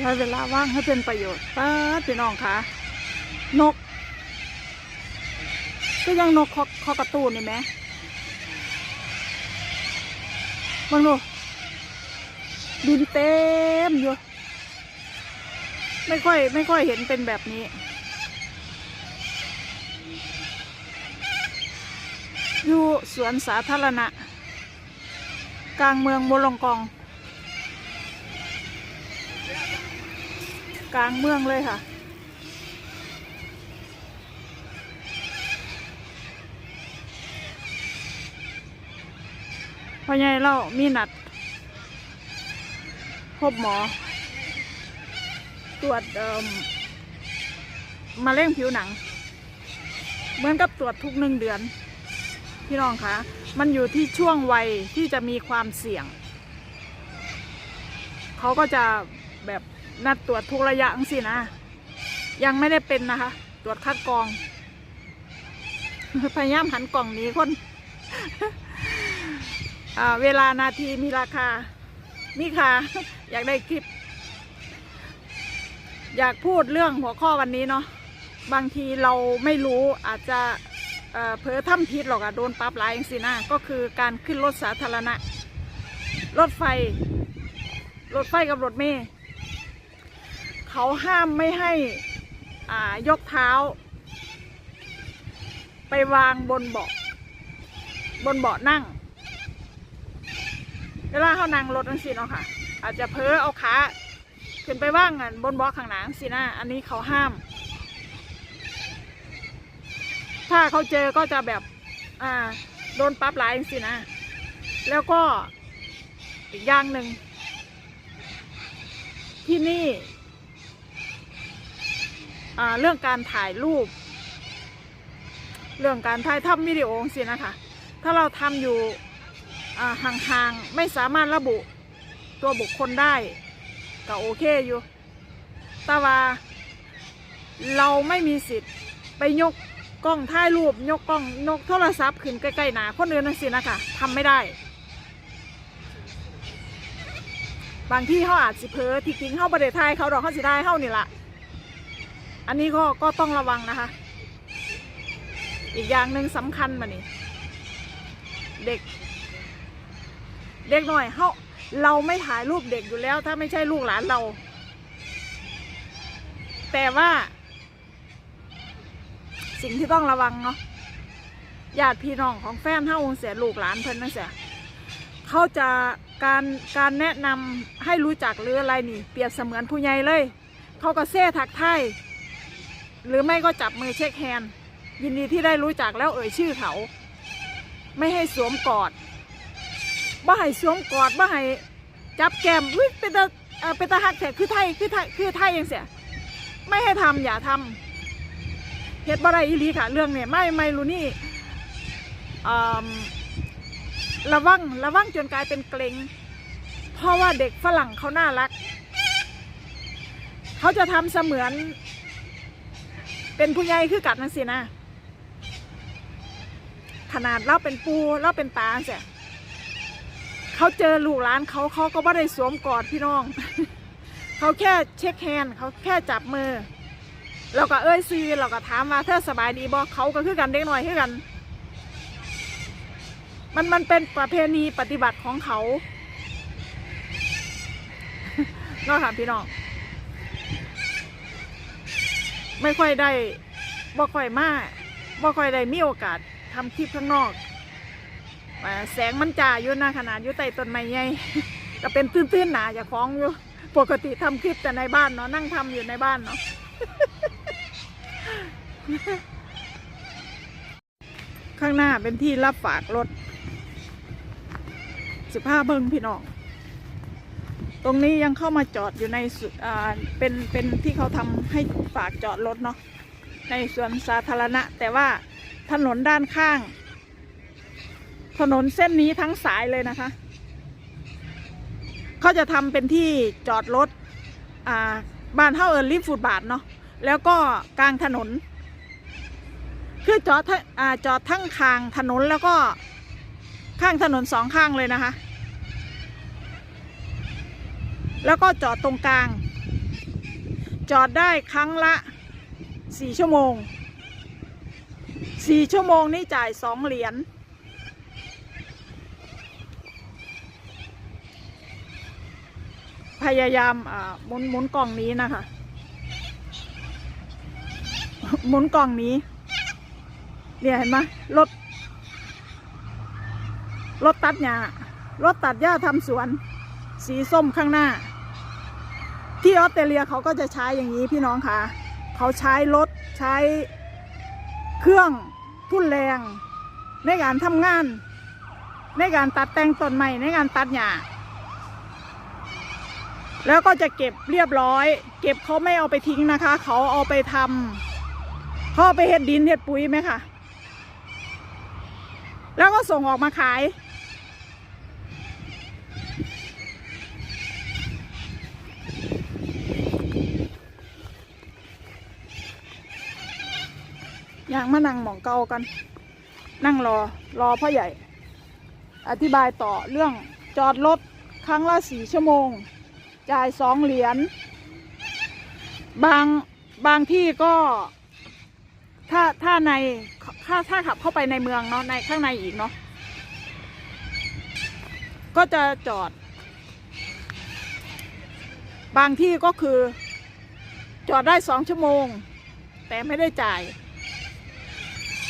ใช้เวลาว่างให้เป็นประโยชน์ป้าพี่น้องคะนก ก็ยังนกคอคอกระตูนนี่ไหมมองดูบินเต็มอยู่ ไม่ค่อย ไม่ค่อยเห็นเป็นแบบนี้ อยู่สวนสาธารณะ กลางเมืองโมลองกอง กลางเมืองเลยค่ะ พอใหญ่เรามีนัด พบหมอ ตรวจมะเร็งผิวหนัง เหมือนกับตรวจทุกหนึ่งเดือน พี่น้องคะ มันอยู่ที่ช่วงวัยที่จะมีความเสี่ยง เขาก็จะแบบ นัดตรวจทุกระยะงสินะ ยังไม่ได้เป็นนะคะ ตรวจคัดกรอง พยายามหันกล่องหนี้คนอ่าเวลานาทีมีราคามีค่ะ อยากได้คลิป อยากพูดเรื่องหัวข้อวันนี้เนาะ บางทีเราไม่รู้อาจจะเออเผลอทำผิดหรอกอะโดนปรับหลายอย่างสินะก็คือการขึ้นรถสาธารณะ รถไฟ รถไฟกับรถเมล์ เขาห้ามไม่ให้ยกเท้า ไปวางบนเบาะบนเบาะนั่ง เวลาเขานั่งรถนั่นสิเนาะค่ะ อาจจะเพ้อเอาขาขึ้นไปว่างกันบนเบาะข้างหลังสินะอันนี้เขาห้าม ถ้าเขาเจอก็จะแบบอ่าโดนปรับหลายสินะ แล้วก็อีกอย่างหนึ่งที่นี่ เรื่องการถ่ายรูป เรื่องการถ่ายทำวิดีโอสินะคะถ้าเราทำอยู่ห่างๆ ไม่สามารถระบุตัวบุคคลได้ ก็โอเคอยู่ แต่ว่า เราไม่มีสิทธิ์ไปยกกล้องถ่ายรูป ยกกล้องยกโทรศัพท์ขึ้นใกล้ๆหนาคนอื่นนั่นสินะคะทำไม่ได้ บางที่เขาอาจสิเพอที่จริงเขาประเทศไทยเขาดอกเขาสิได้เขานี่ละ อันนี้ก็ก็ต้องระวังนะคะ อีกอย่างหนึ่งสำคัญมานี่เด็ก เด็กหน่อยเขาเราไม่ถ่ายรูปเด็กอยู่แล้ว ถ้าไม่ใช่ลูกหลานเรา แต่ว่า สิ่งที่ต้องระวังเนาะญาติพี่น้องของแฟนเฮาเสียลูกหลานเพิ่นนั่นเสียเขาจะการการแนะนำให้รู้จักหรืออะไรนี่ เปรียบเสมือนผู้ใหญ่เลย เขาก็เซ่ทักทาย หรือไม่ก็จับมือเช็คแฮนด์ยินดีที่ได้รู้จักแล้วเอ่ยชื่อเขา ไม่ให้สวมกอดบ่ให้สวมกอดบ่ให้จับแก้มอุ้ยเป็นตาเป็นตาหักแท้คือไทยคือไทยคือไทยยังเสียไม่ให้ทำอย่าทำเฮ็ดบ่ได้อีหลีค่ะ เรื่องเนี่ยไม่ไม่รู้นี่ระวังระวังจนกลายเป็นเกรงเพราะว่าเด็กฝรั่งเขาน่ารัก เขาจะทำเสมือน เป็นผู้ใหญ่คือกัดนั่นสินะ ขนาดเราเป็นปูเราเป็นตาเสียเขาเจอลูกหลานเขาเขาก็ไม่ได้สวมกอดพี่น้อง เขาแค่เช็คแฮนด์เขาแค่จับมือเราก็เอ้ยซีเราก็ถามว่าเธอสบายดีบ่เขาก็คือกันเด็กหน้อยคือกัน มันมันเป็นประเพณีปฏิบัติของเขาเนาะค่ะพี่น้อง ไม่ค่อยได้บ่ค่อยมาบ่ค่อยได้มีโอกาสทำคลิปข้างนอกแสงมันจ่าอยู่นะขนาดอยู่ใต้ต้นไม้ใหญ่ก็เป็นตื้นๆหนาอย่าคล้องอยู่ปกติทำคลิปแต่ในบ้านเนาะนั่งทำอยู่ในบ้านเนาะข้างหน้าเป็นที่รับฝากรถสิบห้าเบิ้งพี่น้อง ตรงนี้ยังเข้ามาจอดอยู่ในอ่าเป็นเป็นที่เขาทำให้ฝากจอดรถเนาะในสวนสาธารณะ แต่ว่าถนนด้านข้าง ถนนเส้นนี้ทั้งสายเลยนะคะ เขาจะทำเป็นที่จอดรถอ่าบ้านเท่าเอิญริมฟุตบาทเนาะแล้วก็กลางถนน คือจอดทั้งอ่าจอดทั้งข้างถนนแล้วก็ข้างถนนสองข้างเลยนะคะ แล้วก็จอดตรงกลาง จอดได้ครั้งละสี่ชั่วโมงสี่ชั่วโมงนี่จ่ายสองเหรียญพยายามหมุนหมุนกล่องนี้นะคะหมุนกล่องนี้เนี่ยเห็นไหมรถรถตัดหญ้ารถตัดหญ้าทำสวน สีส้มข้างหน้า ที่ออสเตรเลียเขาก็จะใช้อย่างนี้พี่น้องค่ะเขาใช้รถใช้เครื่องทุ่นแรง ในการทำงาน ในการตัดแต่งต้นไม้ในการตัดหญ้าแล้วก็จะเก็บเรียบร้อย เก็บเขาไม่เอาไปทิ้งนะคะ เขาเอาไปทำเขาเอาไปเห็ดดินเห็ดปุ๋ยไหมคะแล้วก็ส่งออกมาขาย ย่างมานั่งหมองเก่ากัน นั่งรอรอพ่อใหญ่ อธิบายต่อเรื่องจอดรถครั้งละสี่ชั่วโมง จ่ายสองเหรียญบางบางที่ก็ถ้าถ้าในถ้าถ้าขับเข้าไปในเมืองเนาะในข้างในอีกเนาะก็จะจอด บางที่ก็คือ จอดได้สองชั่วโมง แต่ไม่ได้จ่าย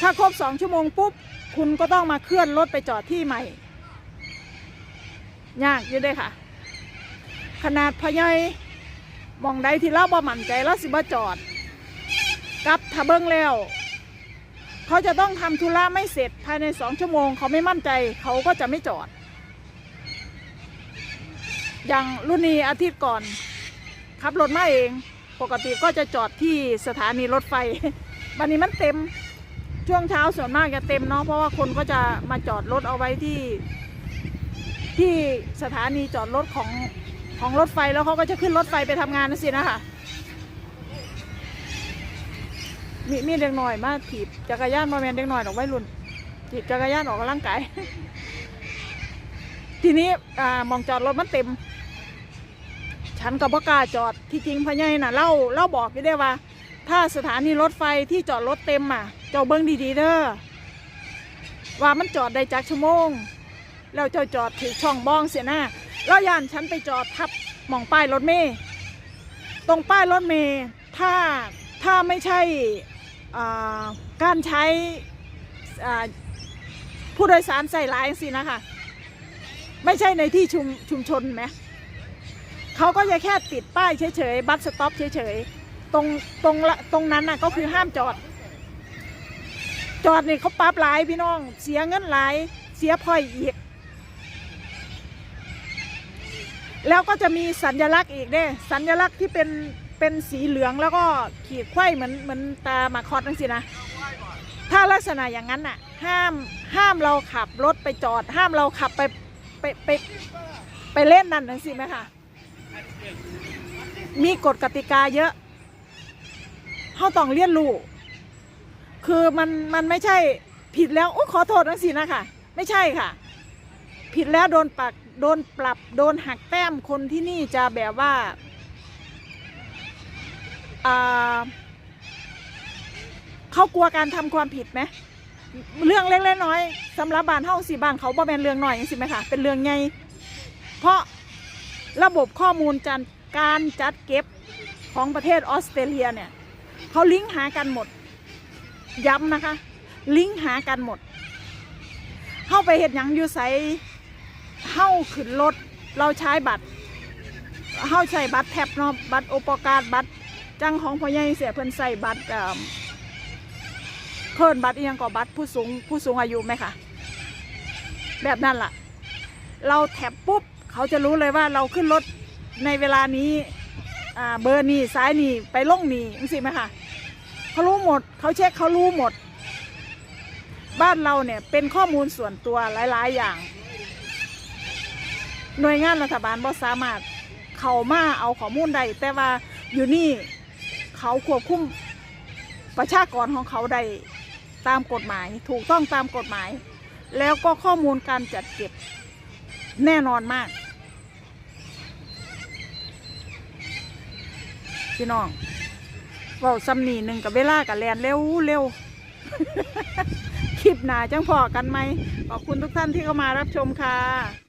ถ้าครบสองชั่วโมงปุ๊บ คุณก็ต้องมาเคลื่อนรถไปจอดที่ใหม่ ยากอยู่เด้อค่ะ ขนาดพยายมองใดที่เราบ่มั่นใจเราสิบ่จอด กับทะเบิงแล้ว เขาจะต้องทำธุระไม่เสร็จภายในสองชั่วโมง เขาไม่มั่นใจ เขาก็จะไม่จอด อย่างรุ่นนี้อาทิตย์ก่อนขับรถมาเอง ปกติก็จะจอดที่สถานีรถไฟ วันนี้มันเต็ม ช่วงเช้าส่วนมากจะเต็มเนาะเพราะว่าคนก็จะมาจอดรถเอาไว้ที่ ที่สถานีจอดรถของของรถไฟแล้วเขาก็จะขึ้นรถไฟไปทำงานนั่นสินะคะมีมีเด็กหน่อยมาถีบจักรยานมาแมนเด็กหน่อยออกไว้รุ่นถีบจักรยานออกกำลังกายทีนี้อ่ามองจอดรถมันเต็ม ฉันกับพ่กาจอดที่จริงพะไยน่ะเล่าเล่าบอกไปได้ว่า ถ้าสถานีรถไฟที่จอดรถเต็มอะ เจ้าเบิ้งดีๆเด้อว่ามันจอดได้จักชั่วโมง แล้วเจ้าจอดถือช่องบ้องเสียหน้าแล้วยานฉันไปจอดทับหมองป้ายรถเมย์ตรงป้ายรถเมย์ถ้าถ้าไม่ใช่การใช้ผู้โดยสารใส่หลายสินะคะ ไม่ใช่ในที่ชุมชุมชนไหมเขาก็จะแค่ติดป้ายเฉยๆ บัสสต็อปเฉยๆ ตรงตรงละตรงนั้นน่ะก็คือห้ามจอด จอดนี่เขาปรับหลายพี่น้อง เสียเงินหลายเสียพลอยอีก แล้วก็จะมีสัญลักษณ์อีกเด้สัญลักษณ์ที่เป็นเป็นสีเหลืองแล้วก็ขีดไขว้เหมือนเหมือนตาหมาคอดนั่นสินะถ้าลักษณะอย่างนั้นน่ะ ห้ามห้ามเราขับรถไปจอด ห้ามเราขับไปไปไปไปเล่นนั่นนั่นสิไหมคะมีกฎกติกาเยอะ เขาต้องเรียนรู้คือมันมันไม่ใช่ผิดแล้วโอ้ขอโทษนังสินะคะไม่ใช่ค่ะ ผิดแล้วโดนปักโดนปรับโดนหักแต้มคนที่นี่จะแบบว่าเขากลัวการทำความผิดไหมเรื่องเล็กๆน้อยสำหรับบานเฮาสิบ้านเขาบ่แม่นเรื่องหน้อยสิไหมคะเป็นเรื่องใหญ่เพราะระบบข้อมูลจัดการจัดเก็บของประเทศออสเตรเลียเนี่ย เขาลิงก์หากันหมด ย้ำนะคะ ลิงก์หากันหมดเข้าไปเห็ดหยังอยู่ใสเข้าขึ้นรถเราใช้บัตรเข้าใช้บัตรแท็บเนาะบัตรโอปการบัตรจังของพ่อใหญ่เสียเพิ่นใส่บัตรเอ่อเพิ่นบัตรเอียงก็บัตรผู้สูงผู้สูงอายุไหมคะแบบนั้นล่ะ เราแท็บปุ๊บเขาจะรู้เลยว่าเราขึ้นรถในเวลานี้ อ่าเบอร์นี้ซ้ายนี้ไปล่งนี้จังสิไหมคะเขารู้หมดเขาเช็คเขารู้หมด บ้านเราเนี่ยเป็นข้อมูลส่วนตัวหลาย ๆ อย่าง หน่วยงานรัฐบาลบ่สามารถเขามาเอาข้อมูลได้แต่ว่าอยู่นี่เขาควบคุมประชากรของเขาได้ตามกฎหมาย ถูกต้องตามกฎหมาย แล้วก็ข้อมูลการจัดเก็บแน่นอนมาก พี่น้องเว้าซ้ำนีหนึ่งกับเวลากับแลนเร็วเร็วคลิปหนาจังพอกันไหมขอบคุณทุกท่านที่เข้ามารับชมค่ะ